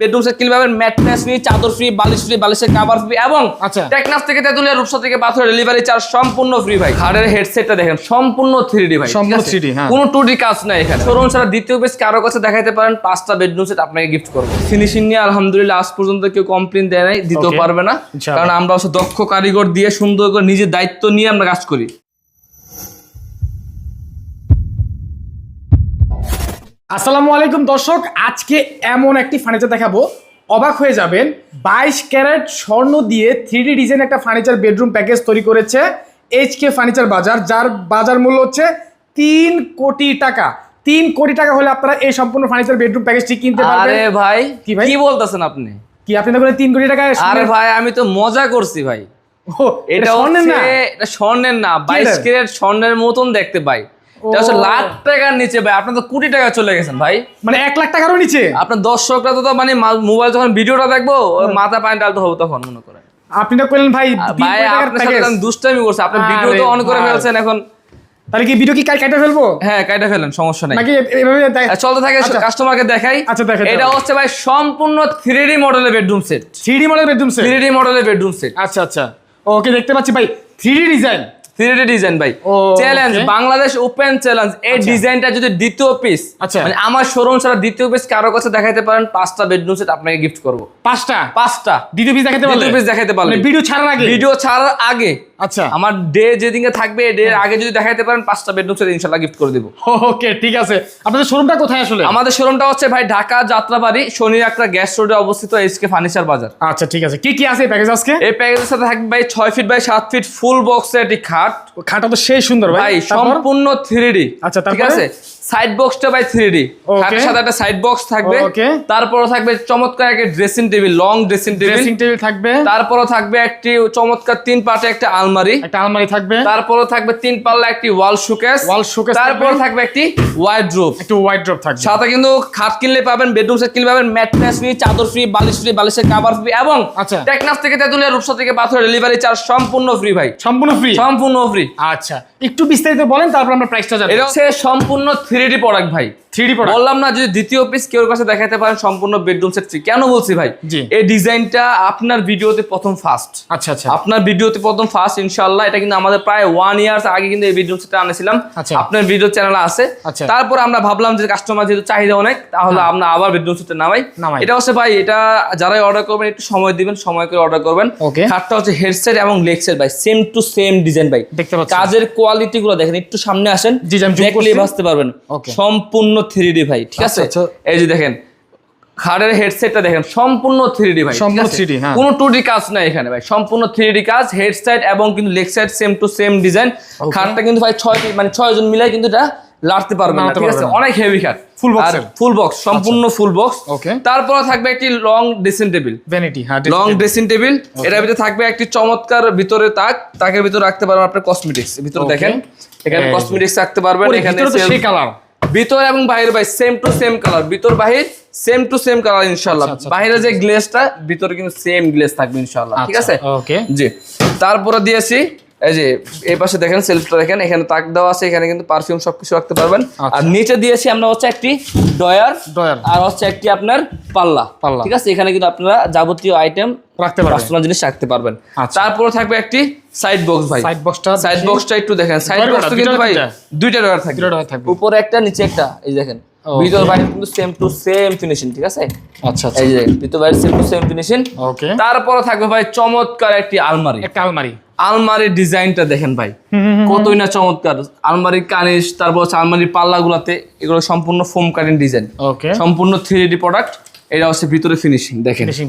Bedroom set কিনতে পাবেন mattress free চাদর ফ্রি বালিশ ফ্রি বালিশের কাভার ফ্রি এবং আচ্ছা। টেকনাফ থেকে তেতুলিয়া রূপসা থেকে পাথর ডেলিভারি চার্জ সম্পূর্ণ ফ্রি ভাই। হার্ডের হেডসেটটা দেখেন সম্পূর্ণ থ্রি ডি ভাই সম্পূর্ণ ঠিক আছে? 3D। কোনো টু ডি কাজ নাই এখানে। শোরুম ছাড়া দ্বিতীয় কারও কাছে পারেন পাঁচটা বেডরুম সেট আপনাকে গিফট করব। ফিনিশিং নিয়ে আলহামদুলিল্লাহ আজ পর্যন্ত কেউ কমপ্লেন দেয় নাই দিতেও পারবে না। কারণ আমরা দক্ষ কারিগর দিয়ে সুন্দর করে নিজের দায়িত্ব নিয়ে আমরা কাজ করি। আসসালামু আলাইকুম দর্শক আজকে এমন একটি ফার্নিচার দেখাবো। অবাক হয়ে যাবেন বাইশ ক্যারেট স্বর্ণ দিয়ে থ্রি ডি ডিজাইন একটা ফার্নিচার বেডরুম প্যাকেজ তৈরি করেছে এইচ কে ফার্নিচার বাজার যার বাজার মূল্য হচ্ছে তিন কোটি টাকা। তিন কোটি টাকা হলে আপনারা এই সম্পূর্ণ ফার্নিচার বেডরুম প্যাকেজটি কিনতে আরে পারবেন ভাই কি ভাই? কি বলতেছেন আপনি? কি আপনি দেখবেন তিন কোটি টাকা আরে ভাই আমি তো মজা করছি ভাই। এটা স্বর্ণের না? এটা স্বর্ণের না বাইশ ক্যারেট স্বর্ণের মতন দেখতে ও। লাখ টাকার নিচে ভাই আপনার তো কোটি টাকা চলে গেছেন ভাই। মানে এক লাখ টাকারও নিচে? আপনার দর্শকরা তো তো মানে মোবাইল যখন ভিডিওটা দেখব মাথা পানি ডালতে হবে তখন মনে করেন। আপনি তো করলেন ভাই ভাই কোটি আপনার সাথে দুষ্টামি করছি ভিডিও তো অন করে। ফেলছেন এখন। তাহলে কি ভিডিও কি কাটা ফেলব? হ্যাঁ ফেলেন সমস্যা নাই। নাকি এ- এভাবে দেখ- আর চলতে থাকে আচ্ছা। কাস্টমারকে দেখাই। আচ্ছা, দেখাই এটা হচ্ছে ভাই সম্পূর্ণ থ্রি ডি মডেলের bedroom set 3D model bedroom set মডেলের বেডরুম সেট আচ্ছা আচ্ছা। ওকে দেখতে পাচ্ছি ভাই 3D design three D design ভাই। চ্যালেঞ্জ বাংলাদেশ ওপেন চ্যালেঞ্জ এই আচ্ছা। ডিজাইনটা যদি দ্বিতীয় পিস আচ্ছা। মানে আমার শোরুম ছাড়া দ্বিতীয় পিস কারও কাছে পারেন পাঁচটা বেডরুম সেট আপনাকে গিফট করব। পাঁচটা? পাঁচটা। দ্বিতীয় পিস দেখাতে পারলে? দ্বিতীয় পিস পারলে। মানে ভিডিও ছাড়ার আগে? ভিডিও ছাড়ার আগে। আচ্ছা। আমার ডে থাকবে ডে আগে যদি পারেন পাঁচটা বেডরুম সেট ইনশাল্লাহ গিফট করে দিব। ওকে ঠিক আছে। আপনাদের শোরুমটা কোথায় আসলে? আমাদের শোরুমটা হচ্ছে ভাই ঢাকা যাত্রাবাড়ি শনি একটা গ্যাস রোডে অবস্থিত এসকে ফার্নিচার বাজার। আচ্ছা ঠিক আছে। কি কি আছে প্যাকেজ আজকে? এই প্যাকেজের সাথে থাকবে ভাই ছয় ফিট বাই সাত ফিট ফুল বক্সের একটি খাট। খাটা তো সেই সুন্দর ভাই। সম্পূর্ণ থ্রি আচ্ছা, ঠিক তারপরে? আছে? সাইড বক্সটা ভাই থ্রি ডি. খাটের সাথে একটা সাইড বক্স থাকবে. তারপরও থাকবে চমৎকার একটা dressing table long dressing table dressing table থাকবে। তারপরও থাকবে একটি চমৎকার তিন পাটে একটা আলমারি। একটা আলমারি থাকবে। তারপরও থাকবে তিন পাল্লা একটি ওয়াল শোকেস Wall showcase তারপর থাকবে। একটি ওয়াইড্রোপ থাকবে। সাথে কিন্তু খাট কিনলে পাবেন বেডরুম সেট কিনলে পাবেন ম্যাট্রেস ফ্রি চাদর ফ্রি বালিশ ফ্রি বালিশের কাভার ফ্রি এবং আচ্ছা। টেকনাফ থেকে তেতুলিয়া রূপসা থেকে পাথর ডেলিভারি চার্জ সম্পূর্ণ ফ্রি ভাই। সম্পূর্ণ ফ্রি সম্পূর্ণ ফ্রি আচ্ছা। একটু বিস্তারিত বলেন তারপর আমরা প্রাইসটা জানব। এটা হচ্ছে সম্পূর্ণ থ্রি ডি প্রোডাক্ট ভাই। 3D প্রোডাক্ট বললাম না যদি দ্বিতীয় পিস কেউ কাছে দেখাতে পারেন সম্পূর্ণ বেডরুম সেট কেন বলছি ভাই? এই ডিজাইনটা আপনার ভিডিওতে প্রথম ফার্স্ট আচ্ছা আচ্ছা। আপনার ভিডিওতে প্রথম ফার্স্ট ইনশাআল্লাহ এটা কিন্তু আমাদের প্রায় ওয়ান ইয়ার্স আগে কিন্তু এই বেডরুম সেটটা আনেছিলাম। আচ্ছা। আপনার ভিডিও চ্যানেলে আছে। আচ্ছা। তারপর আমরা ভাবলাম যে কাস্টমার যেহেতু চাহিদা অনেক তাহলে আমরা আবার বেডরুম সেটটা নামাই। এটা হচ্ছে ভাই এটা যারাই অর্ডার করবেন একটু সময় দিবেন সময় করে অর্ডার করবেন. খাটটা হচ্ছে হেডসেট এবং লেগ সেট ভাই। সেম টু সেম ডিজাইন ভাই। দেখতে। কাজের কোয়ালিটি গুলো দেখেন একটু সামনে আসেন করছি। বুঝতে পারবেন। সম্পূর্ণ থ্রি ডি ভাই ঠিক আছে? আচ্ছা, আচ্ছা। এই যে দেখেন খাটের হেডসেটটা দেখেন সম্পূর্ণ থ্রি ডি ভাই সম্পূর্ণ আছে? 3D হ্যাঁ। কোনো টু ডি কাজ নাই এখানে ভাই সম্পূর্ণ থ্রি ডি কাজ হেডসাইড এবং কিন্তু leg side same to same design খাটটা কিন্তু ভাই ছয় মানে ছয় জন মিলাই কিন্তু এটা লাড়তে পারবে না ঠিক আছে? অনেক হেভি খাট box এর? ফুল বক্স সম্পূর্ণ ফুল বক্স. তারপরে থাকবে একটি লং ড্রেসিং টেবিল ভ্যানিটি হ্যাঁ লং ড্রেসিং টেবিল এটার ভিতরে থাকবে একটি চমৎকার ভিতরে তাক। তাকের ভিতরে রাখতে পারবেন আপনার কসমেটিক্স ভিতরে দেখেন এখানে কসমেটিক্স রাখতে পারবেন এখানে সেই কালার ভিতর এবং বাহির ভাই সেম টু সেম কালার ভিতর বাহির সেম টু সেম কালার ইনশাআল্লাহ। আচ্ছা, আচ্ছা, বাইরে যে গ্লেসটা ভিতরে কিন্তু সেম গ্লেস থাকবে ইনশাআল্লাহ। ঠিক আছে? ওকে জি। তারপরে দিয়েছি এই যে এই পাশে দেখেন সেলফটা দেখেন এখানে তাক দেওয়া আছে এখানে কিন্তু পারফিউম সবকিছু রাখতে পারবেন। আচ্ছা। আর নিচে দিয়েছি আমরা হচ্ছে একটি ডয়ার ডয়ার আর হচ্ছে একটি আপনার পাল্লা। পাল্লা। ঠিক আছে? এখানে কিন্তু আপনারা যাবতীয় আইটেম রাখতে পারবেন। পার্সোনাল জিনিস রাখতে পারবেন। আচ্ছা। তারপরে থাকবে একটি সাইড বক্স ভাই। সাইড বক্সটা সাইড বক্সটা একটু দেখেন। সাইড বক্স কটা? কিন্তু ভাই দুইটা? ডয়ার থাকবে। দুইটা ডয়ার থাকবে। উপরে একটা নিচে একটা এই দেখেন। ভিতর বাইরে কিন্তু সেম টু সেম ফিনিশিং ঠিক আছে? আচ্ছা আচ্ছা। এই যে ভিতর বাইরে same to same finishing okay. তারপরে থাকবে ভাই চমৎকার একটি আলমারি। একটা আলমারি। আলমারির ডিজাইনটা দেখেন ভাই। কতই না চমৎকার। আলমারির কানিস তারপর হচ্ছে আলমারির পাল্লাগুলাতে এগুলো সম্পূর্ণ ফোম কাটিং ডিজাইন। সম্পূর্ণ থ্রি ডি প্রোডাক্ট এটা হচ্ছে ভিতরে ফিনিশিং দেখেন। ফিনিশিং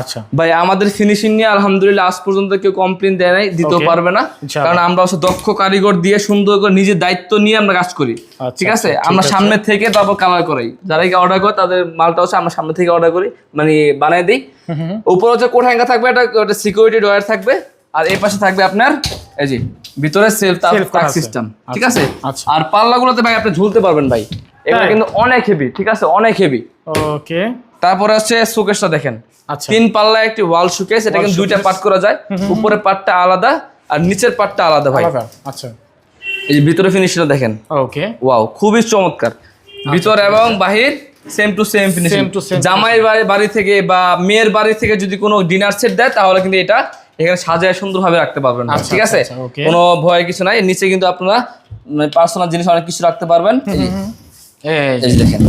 আচ্ছা। ভাই আমাদের ফিনিশিং নিয়ে আলহামদুলিল্লাহ আজ পর্যন্ত কেউ কমপ্লেন দেয় নাই দিতেও পারবে না। কারণ আমরা হচ্ছে দক্ষ কারিগর দিয়ে সুন্দর করে নিজের দায়িত্ব নিয়ে আমরা কাজ করি। আচ্ছা, ঠিক আছে? আমরা সামনে থেকে তারপর কালার করাই। যারা অর্ডার করে তাদের মালটা হচ্ছে আমরা সামনে থেকে অর্ডার করি মানে বানাই দিই। উপরে হচ্ছে হ্যাঙ্গার থাকবে একটা সিকিউরিটি ডয়ার থাকবে। আর এই পাশে থাকবে আপনার এই যে ভিতরে সেলফ তাক সিস্টেম ঠিক আচ্ছা, আছে? আচ্ছা। আর পাল্লাগুলোতে ভাই আপনি ঝুলতে পারবেন ভাই। এগুলো কিন্তু অনেক হেভি ঠিক আছে? অনেক হেভি ওকে। তারপরে হচ্ছে শোকেসটা দেখেন। আচ্ছা। তিন পাল্লা একটি ওয়াল শোকেস এটা কিন্তু দুইটা। পার্ট করা যায়। উপরে পার্টটা আলাদা আর নিচের পার্টটা আলাদা ভাই। আচ্ছা। এই যে ভিতরে ফিনিশটা দেখেন। ওকে। ওয়াও খুবই চমৎকার। ভিতর এবং বাহির সেম টু সেম ফিনিশিং বাড়ি বাড়ি থেকে বা মেয়ের বাড়ি থেকে যদি কোনো ডিনার সেট দেয় তাহলে কিন্তু এটা এখানে সাজায় সুন্দরভাবে রাখতে পারবেন আচ্ছা, ঠিক আছে? আচ্ছা, কোনো ভয় কিছু নাই। নিচে কিন্তু আপনারা পার্সোনাল জিনিস অনেক কিছু রাখতে পারবেন। এই দেখেন।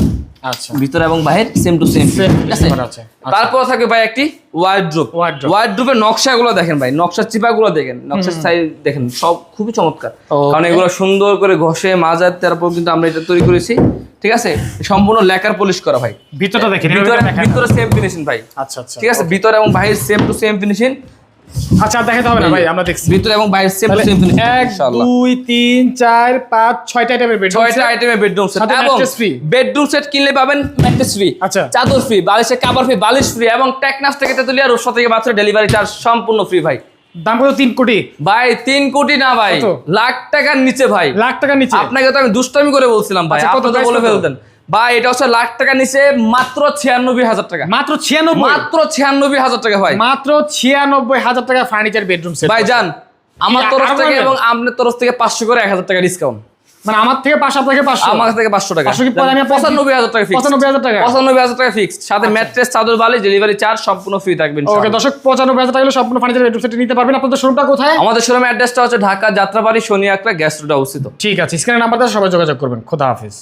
আচ্ছা। ভিতরে এবং বাহির সেম টু সেম Same ঠিক আছে? different আছে। আচ্ছা। তারপর থাকবে ভাই একটি ওয়ার্ড্রোপ ওয়ার্ড্রোপের নকশাগুলো দেখেন ভাই নকশার চিপাগুলো দেখেন। নকশার সাইজ দেখেন সব খুবই চমৎকার। Okay। কারণ এগুলো সুন্দর করে ঘষে মাজার তারপর কিন্তু আমরা এটা তৈরি করেছি। ঠিক আছে? সম্পূর্ণ লেকার পলিশ করা ভাই। ভিতরটা দেখেন ভিতরে ভিতরে সেম ফিনিশিং ভাই। আচ্ছা আচ্ছা। ঠিক আছে? ভিতরে এবং বাহির সেম টু সেম ফিনিশিং আচ্ছা দেখাতে হবে না ভাই আমরা দেখছি। ভিতরে এবং সেম টু সেম ফিনিশিং আইটেমের বেডরুম সেট এবং বেডরুম সেট কিনলে পাবেন ম্যাট্রেস ফ্রি আচ্ছা। চাদর ফ্রি বালিশের কভার ফ্রি বালিশ ফ্রি এবং থেকে তেতুলিয়া রূপসা থেকে মাত্র ডেলিভারি চার্জ সম্পূর্ণ ফ্রি ভাই। দাম কত? তিন কোটি। ভাই তিন কোটি না ভাই। লাখ টাকার নিচে ভাই। লাখ টাকার নিচে? আপনাকে তো আমি দুষ্টামি করে বলছিলাম ভাই। আচ্ছা, কত আপনি তো price বলে ফেলতেন। ভাই এটা হচ্ছে লাখ টাকার নিচে মাত্র ছিয়ানব্বই হাজার টাকা। মাত্র ছিয়ানব্বই? মাত্র ছিয়ানব্বই হাজার টাকা ভাই। মাত্র ছিয়ানব্বই হাজার টাকা ফার্নিচার বেডরুম সেট ভাই যান আমার তরফ থেকে এবং আপনার তরফ থেকে পাঁচশো করে এক হাজার টাকা ডিসকাউন্ট মানে আমার থেকে পাঁচশো আপনাকে পাঁচশো? আমার থেকে পাঁচশো টাকা। পঁচানব্বই হাজার টাকা ফিক্স পঁচানব্বই হাজার টাকা? পঁচানব্বই হাজার টাকা ফিক্স সাথে ম্যাট্রেস চাদর বালি ডেলিভারি চার্জ সম্পূর্ণ ফ্রি থাকবেন ওকে দর্শক পঁচানব্বই হাজার টাকা সম্পূর্ণ ফার্নিচার বেডরুম সেট নিতে পারবেন। আপনাদের শোরুমটা কোথায়? আমাদের শোরুমের অ্যাড্রেসটা হচ্ছে ঢাকা যাত্রাবাড়ি শনি আকরা গ্যাস রোডে অবস্থিত। ঠিক আছে স্ক্রিনের নাম্বার সবাই যোগাযোগ করবেন। খোদা হাফিজ।